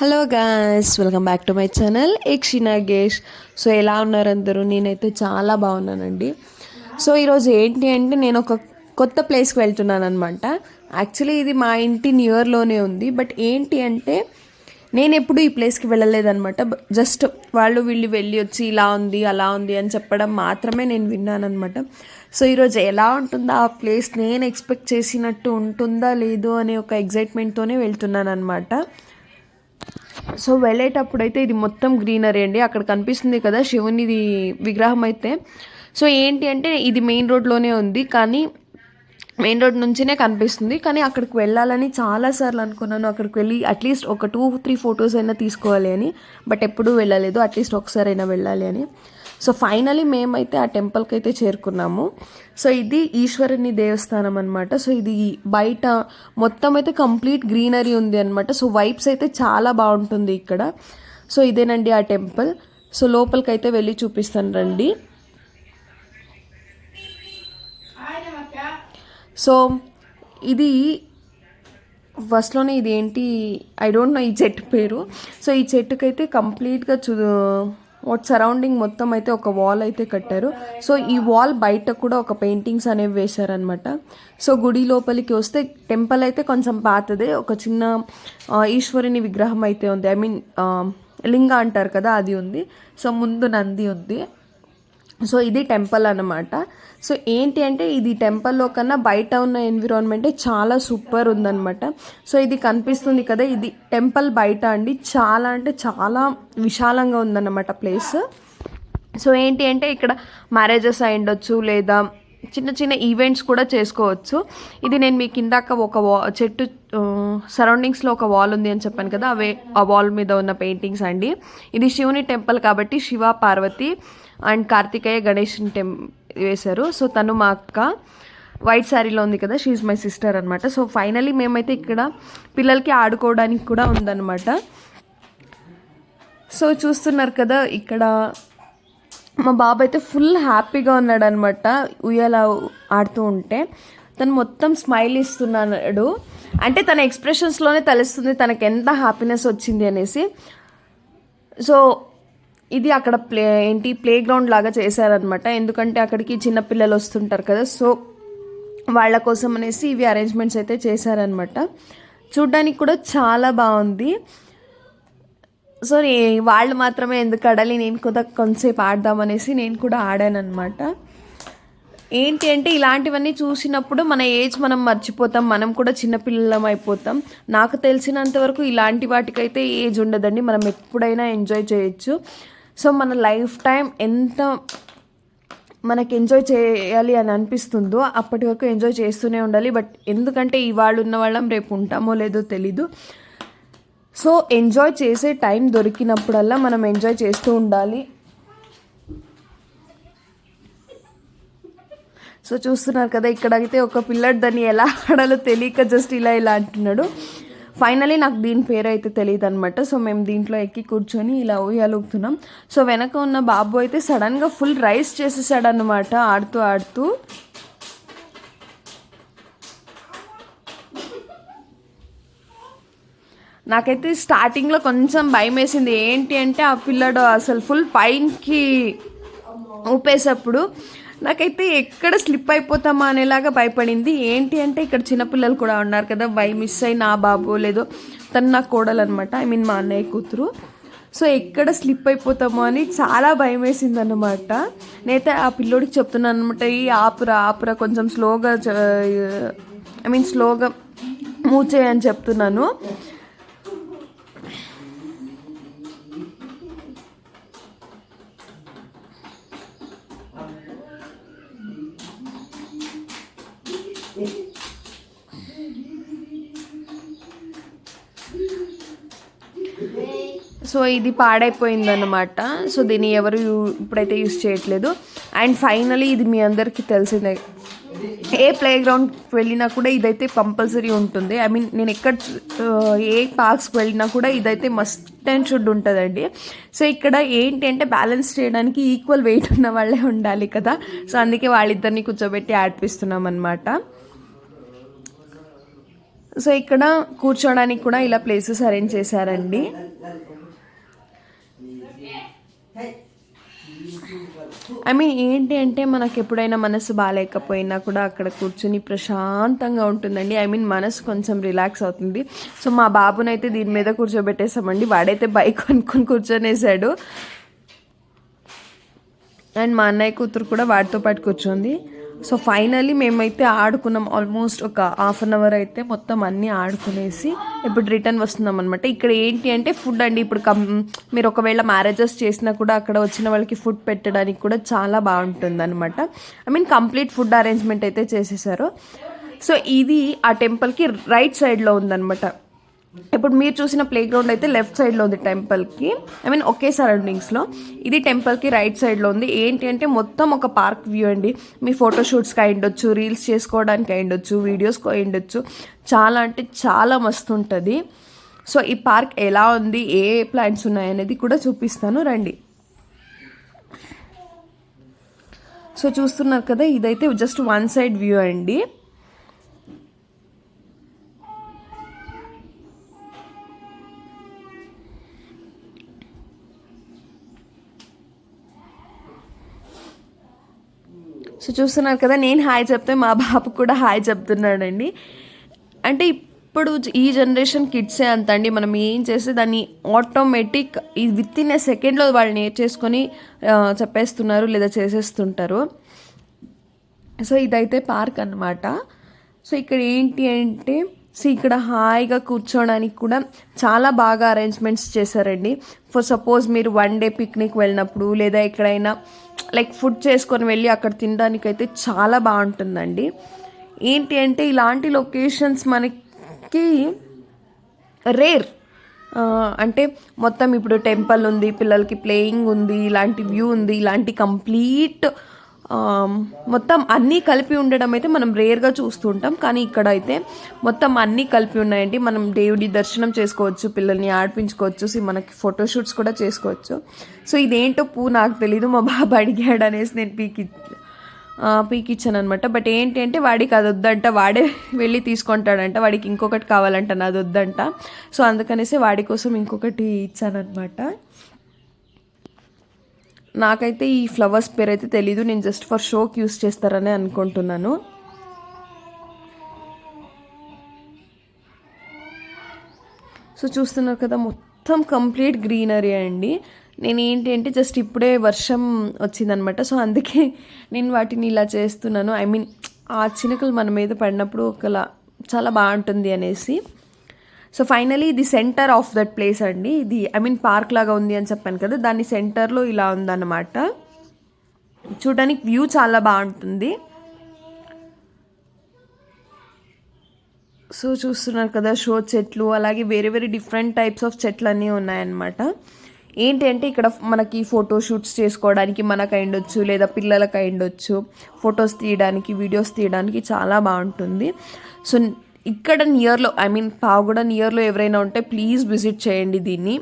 Hello guys welcome back to my channel ఎక్షి Nagesh so ఎలా ఉన్నారు అందరూ? నేనైతే చాలా బాగున్నానండి. సో ఈరోజు ఏంటి అంటే నేను ఒక కొత్త ప్లేస్కి వెళ్తున్నాను అనమాట యాక్చువల్లీ ఇది మా ఇంటి న్యూ ఇయర్లోనే ఉంది. బట్ ఏంటి అంటే నేను ఎప్పుడు ఈ ప్లేస్కి వెళ్ళలేదనమాట జస్ట్ వాళ్ళు వీళ్ళు వెళ్ళి వచ్చి ఇలా ఉంది అలా ఉంది అని చెప్పడం మాత్రమే నేను విన్నానమాట సో ఈరోజు ఎలా ఉంటుందో? ఆ ప్లేస్ నేను ఎక్స్పెక్ట్ చేసినట్టు ఉంటుందా లేదు అనే ఒక ఎగ్జైట్మెంట్తోనే వెళ్తున్నాను అనమాట సో వెళ్ళేటప్పుడు అయితే ఇది మొత్తం గ్రీనరీ అండి. అక్కడ కనిపిస్తుంది కదా శివునిది విగ్రహం అయితే. సో ఏంటి అంటే ఇది మెయిన్ రోడ్లోనే ఉంది. కానీ మెయిన్ రోడ్ నుంచినే కనిపిస్తుంది. కానీ అక్కడికి వెళ్ళాలని చాలాసార్లు అనుకున్నాను. అక్కడికి వెళ్ళి అట్లీస్ట్ ఒక టూ త్రీ ఫొటోస్ అయినా తీసుకోవాలి అని. బట్ ఎప్పుడూ వెళ్ళలేదు. అట్లీస్ట్ ఒకసారి అయినా వెళ్ళాలి అని. సో ఫైనలీ మేమైతే ఆ టెంపుల్కి అయితే చేరుకున్నాము. సో ఇది ఈశ్వరుని దేవస్థానం అనమాట సో ఇది బయట మొత్తం అయితే కంప్లీట్ గ్రీనరీ ఉంది అనమాట సో వైబ్స్ అయితే చాలా బాగుంటుంది ఇక్కడ. సో ఇదేనండి ఆ టెంపుల్. సో లోపలికి అయితే వెళ్ళి చూపిస్తాను రండి. సో ఇది ఫస్ట్లోనే ఇది ఏంటి ఐ డోంట్ నో ఈ చెట్టు పేరు. సో ఈ చెట్టుకైతే కంప్లీట్గా చూ సరౌండింగ్ మొత్తం అయితే ఒక వాల్ అయితే కట్టారు. సో ఈ వాల్ బయట కూడా ఒక పెయింటింగ్స్ అనేవి వేశారనమాట సో గుడి లోపలికి వస్తే టెంపుల్ అయితే కొంచెం పాతదే. ఒక చిన్న ఈశ్వరుని విగ్రహం అయితే ఉంది. ఐ మీన్ లింగ అంటారు కదా అది ఉంది. సో ముందు నంది ఉంది. సో ఇది టెంపుల్ అనమాట సో ఏంటి అంటే ఇది టెంపుల్లో కన్నా బయట ఉన్న ఎన్విరాన్మెంటే చాలా సూపర్ ఉందనమాట సో ఇది కనిపిస్తుంది కదా ఇది టెంపుల్ బయట అండి. చాలా అంటే చాలా విశాలంగా ఉందన్నమాట ప్లేస్ సో ఏంటి అంటే ఇక్కడ మ్యారేజెస్ అయ్యుండొచ్చు లేదా చిన్న చిన్న ఈవెంట్స్ కూడా చేసుకోవచ్చు. ఇది నేను మీకు ఇందాక ఒక వా చెట్టు సరౌండింగ్స్లో ఒక వాల్ ఉంది అని చెప్పాను కదా అవే ఆ వాల్ మీద ఉన్న పెయింటింగ్స్ అండి. ఇది శివుని టెంపుల్ కాబట్టి శివ పార్వతి అండ్ కార్తికేయ గణేష్ టెం వేశారు. సో తను మా అక్క. వైట్ శారీలో ఉంది కదా షీఈ్ మై సిస్టర్ అనమాట సో ఫైనలీ మేమైతే ఇక్కడ పిల్లలకి ఆడుకోవడానికి కూడా ఉందన్నమాట. సో చూస్తున్నారు కదా ఇక్కడ మా బాబు అయితే ఫుల్ హ్యాపీగా ఉన్నాడు అనమాట ఉయ్యాల ఆడుతూ ఉంటే. తను మొత్తం స్మైల్ ఇస్తున్నాడు. అంటే తన ఎక్స్ప్రెషన్స్లోనే తెలుస్తుంది తనకు ఎంత హ్యాపీనెస్ వచ్చింది అనేసి. సో ఇది అక్కడ ప్లే ఏంటి ప్లే గ్రౌండ్ లాగా చేశారనమాట ఎందుకంటే అక్కడికి చిన్నపిల్లలు వస్తుంటారు కదా సో వాళ్ళ కోసం అనేసి ఇవి అరేంజ్మెంట్స్ అయితే చేశారనమాట చూడ్డానికి కూడా చాలా బాగుంది. సో వాళ్ళు మాత్రమే ఎందుకు ఆడాలి నేను కూడా కొంతసేపు ఆడదామనేసి నేను కూడా ఆడాను అనమాట ఏంటి అంటే ఇలాంటివన్నీ చూసినప్పుడు మన ఏజ్ మనం మర్చిపోతాం మనం కూడా చిన్నపిల్లలం అయిపోతాం. నాకు తెలిసినంత వరకు ఇలాంటి వాటికైతే ఏజ్ ఉండదండి. మనం ఎప్పుడైనా ఎంజాయ్ చేయొచ్చు. సో మన లైఫ్ టైం ఎంత మనకి ఎంజాయ్ చేయాలి అని అనిపిస్తుందో అప్పటి వరకు ఎంజాయ్ చేస్తూనే ఉండాలి. బట్ ఎందుకంటే ఇవాళ ఉన్న వాళ్ళం రేపు ఉంటామో లేదో తెలీదు. సో ఎంజాయ్ చేసే టైం దొరికినప్పుడల్లా మనం ఎంజాయ్ చేస్తూ ఉండాలి. సో చూస్తున్నారు కదా ఇక్కడైతే ఒక పిల్లడు దాన్ని ఎలా ఆడాలో తెలియక జస్ట్ ఇలా ఇలా అంటున్నాడు. ఫైనలీ నాకు దీని పేరు అయితే తెలియదు అనమాట సో మేము దీంట్లో ఎక్కి కూర్చొని ఇలా ఊయాలుగుతున్నాం సో వెనక ఉన్న బాబు అయితే సడన్గా ఫుల్ రైస్ చేసేసాడు అనమాట ఆడుతూ ఆడుతూ. నాకైతే స్టార్టింగ్లో కొంచెం భయం వేసింది. ఏంటి అంటే ఆ పిల్లడు అసలు ఫుల్ పైన్కి ఊపేసప్పుడు నాకైతే ఎక్కడ స్లిప్ అయిపోతామా అనేలాగా భయపడింది. ఏంటి అంటే ఇక్కడ చిన్నపిల్లలు కూడా ఉన్నారు కదా వై మిస్ అయి నా బాబు లేదో తను నా కోడలు అనమాట ఐ మీన్ మా అన్నయ్య కూతురు. సో ఎక్కడ స్లిప్ అయిపోతామో అని చాలా భయం వేసింది అనమాట నేనైతే ఆ పిల్లోడికి చెప్తున్నాను అనమాట ఈ ఆపురా ఆపురా కొంచెం స్లోగా ఐ మీన్ స్లోగా మూవ్ చేయని చెప్తున్నాను. సో ఇది పాడైపోయిందన్నమాట. సో దీన్ని ఎవరు ఇప్పుడైతే యూస్ చేయట్లేదు. అండ్ ఫైనలీ ఇది మీ అందరికీ తెలిసిందే. ఏ ప్లే గ్రౌండ్కి వెళ్ళినా కూడా ఇదైతే కంపల్సరీ ఉంటుంది. ఐ మీన్ నేను ఎక్కడ ఏ పార్క్స్కి వెళ్ళినా కూడా ఇదైతే మస్ట్ అండ్ షుడ్ ఉంటుందండి. సో ఇక్కడ ఏంటి అంటే బ్యాలెన్స్ చేయడానికి ఈక్వల్ వెయిట్ ఉన్న వాళ్ళే ఉండాలి కదా. సో అందుకే వాళ్ళిద్దరిని కూర్చోబెట్టి ఆడిపిస్తున్నాం అనమాట సో ఇక్కడ కూర్చోడానికి కూడా ఇలా ప్లేసెస్ అరేంజ్ చేశారండి. ఐ మీన్ ఏంటి అంటే మనకు ఎప్పుడైనా మనసు బాగాలేకపోయినా కూడా అక్కడ కూర్చుని ప్రశాంతంగా ఉంటుందండి. ఐ మీన్ మనసు కొంచెం రిలాక్స్ అవుతుంది. సో మా బాబునైతే దీని మీద కూర్చోబెట్టేసామండి. వాడైతే బైక్ కొనుక్కొని కూర్చొనేసాడు. అండ్ మా అన్నయ్య కూతురు కూడా వాడితో పాటు కూర్చోంది. సో ఫైనల్లీ మేమైతే ఆడుకున్నాం ఆల్మోస్ట్ ఒక హాఫ్ అన్ అవర్ అయితే మొత్తం అన్నీ ఆడుకునేసి ఇప్పుడు రిటర్న్ వస్తున్నాం అనమాట ఇక్కడ ఏంటి అంటే ఫుడ్ అండి ఇప్పుడు కం మీరు ఒకవేళ మ్యారేజెస్ చేసినా కూడా అక్కడ వచ్చిన వాళ్ళకి ఫుడ్ పెట్టడానికి కూడా చాలా బాగుంటుంది అనమాట I mean complete food arrangement అయితే చేసేసారు. సో ఇది ఆ టెంపుల్కి రైట్ సైడ్లో ఉందనమాట ఇప్పుడు మీరు చూసిన ప్లే గ్రౌండ్ అయితే లెఫ్ట్ సైడ్లో ఉంది టెంపుల్కి ఐ మీన్ ఒకే సరౌండింగ్స్లో ఇది టెంపుల్కి రైట్ సైడ్లో ఉంది. ఏంటి అంటే మొత్తం ఒక పార్క్ వ్యూ అండి. మీ ఫోటోషూట్స్కి అయిండొచ్చు రీల్స్ చేసుకోవడానికి అయిండొచ్చు వీడియోస్కి అయిండొచ్చు చాలా అంటే చాలా మస్తు ఉంటుంది. సో ఈ పార్క్ ఎలా ఉంది? ఏ ప్లాంట్స్ ఉన్నాయి అనేది కూడా చూపిస్తాను. రండి. సో చూస్తున్నారు కదా ఇదైతే జస్ట్ వన్ సైడ్ వ్యూ అండి. చూస్తున్నారు కదా నేను హాయ్ చెప్తే మా బాబు కూడా హాయ్ చెప్తున్నాడండి. అంటే ఇప్పుడు ఈ జనరేషన్ కిడ్సే అంత అండి మనం ఏం చేస్తే దాన్ని ఆటోమేటిక్ ఈ విత్ ఇన్ ఏ సెకండ్లో వాళ్ళు నేర్చేసుకొని చెప్పేస్తున్నారు లేదా చేసేస్తుంటారు. సో ఇదైతే పార్క్ అన్నమాట. సో ఇక్కడ ఏంటి అంటే సో ఇక్కడ హాయిగా కూర్చోడానికి కూడా చాలా బాగా అరేంజ్మెంట్స్ చేశారండి. ఫర్ సపోజ్ మీరు వన్ డే పిక్నిక్ వెళ్ళినప్పుడు లేదా ఎక్కడైనా లైక్ ఫుడ్ చేసుకొని వెళ్ళి అక్కడ తినడానికి అయితే చాలా బాగుంటుందండి. ఏంటి అంటే ఇలాంటి లొకేషన్స్ మనకి రేర్ అంటే మొత్తం ఇప్పుడు టెంపుల్ ఉంది పిల్లలకి ప్లేయింగ్ ఉంది ఇలాంటి వ్యూ ఉంది ఇలాంటి కంప్లీట్ మొత్తం అన్నీ కలిపి ఉండడం అయితే మనం రేర్గా చూస్తుంటాం. కానీ ఇక్కడ అయితే మొత్తం అన్నీ కలిపి ఉన్నాయండి. మనం దేవుడి దర్శనం చేసుకోవచ్చు పిల్లల్ని ఆడిపించుకోవచ్చు సో మనకి ఫోటోషూట్స్ కూడా చేసుకోవచ్చు. సో ఇదేంటో పూ నాకు తెలీదు మా బాబు అడిగాడు అనేసి నేను పీకి ఆ, పీకి ఇచ్చాను అనమాట బట్ ఏంటి అంటే వాడికి అది వద్దంట వాడే వెళ్ళి తీసుకుంటాడంట వాడికి ఇంకొకటి కావాలంట నాది వద్దంట. సో అందుకనేసి వాడి కోసం ఇంకొకటి ఇచ్చానమాట నాకైతే ఈ ఫ్లవర్స్ పేరు అయితే తెలీదు నేను జస్ట్ ఫర్ షోకి యూస్ చేస్తారని అనుకుంటున్నాను. సో చూస్తున్నారు కదా మొత్తం కంప్లీట్ గ్రీనరీ అండి. నేను ఏంటి అంటే జస్ట్ ఇప్పుడే వర్షం వచ్చిందనమాట. సో అందుకే నేను వాటిని ఇలా చేస్తున్నాను. ఐ మీన్ ఆ చినుకలు మన మీద పడినప్పుడు ఒకలా చాలా బాగుంటుంది అనేసి. సో ఫైనలీ ఇది సెంటర్ ఆఫ్ దట్ ప్లేస్ అండి. ఇది ఐ మీన్ పార్క్ లాగా ఉంది అని చెప్పాను కదా దాని సెంటర్లో ఇలా ఉందన్నమాట. చూడడానికి వ్యూ చాలా బాగుంటుంది. సో చూస్తున్నారు కదా షో చెట్లు అలాగే వేరే వేరే డిఫరెంట్ టైప్స్ ఆఫ్ చెట్లు అన్నీ ఉన్నాయన్నమాట. ఏంటి అంటే ఇక్కడ మనకి ఫోటో షూట్స్ చేసుకోవడానికి మనకు అయిండొచ్చు లేదా పిల్లలకు అయిండొచ్చు ఫొటోస్ తీయడానికి వీడియోస్ తీయడానికి చాలా బాగుంటుంది. సో ఇక్కడ నియర్లో ఐ మీన్ పావుగూడ నియర్లో ఎవరైనా ఉంటే ప్లీజ్ విజిట్ చేయండి దీన్ని.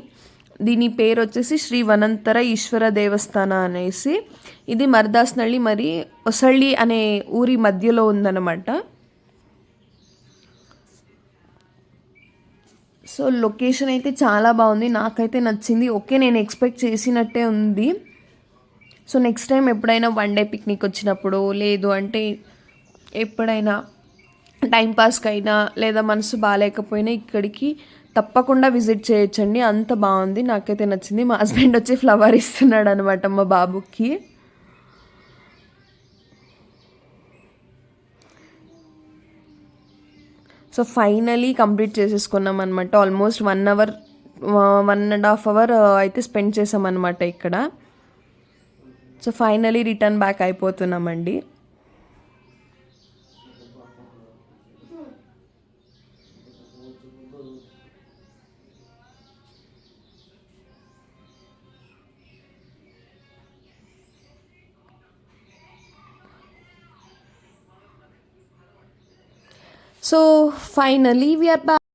దీని పేరు వచ్చేసి శ్రీ వనంతర ఈశ్వర దేవస్థాన అనేసి. ఇది మర్దాస్నళ్ళి మరి ఒసళ్ళి అనే ఊరి మధ్యలో ఉందన్నమాట. సో లొకేషన్ అయితే చాలా బాగుంది. నాకైతే నచ్చింది. ఓకే నేను ఎక్స్పెక్ట్ చేసినట్టే ఉంది. సో నెక్స్ట్ టైం ఎప్పుడైనా వన్ డే పిక్నిక్ వచ్చినప్పుడు లేదు అంటే ఎప్పుడైనా టైంపాస్కి అయినా లేదా మనసు బాగాలేకపోయినా ఇక్కడికి తప్పకుండా విజిట్ చేయొచ్చండి. అంత బాగుంది. నాకైతే నచ్చింది. మా హస్బెండ్ వచ్చి ఫ్లవర్ ఇస్తున్నాడు అనమాట మా బాబుకి. సో ఫైనలీ కంప్లీట్ చేసేసుకున్నాం అనమాట almost one hour one and half hour అయితే స్పెండ్ చేసామన్నమాట ఇక్కడ. సో ఫైనలీ రిటర్న్ బ్యాక్ అయిపోతున్నామండి. So finally we're back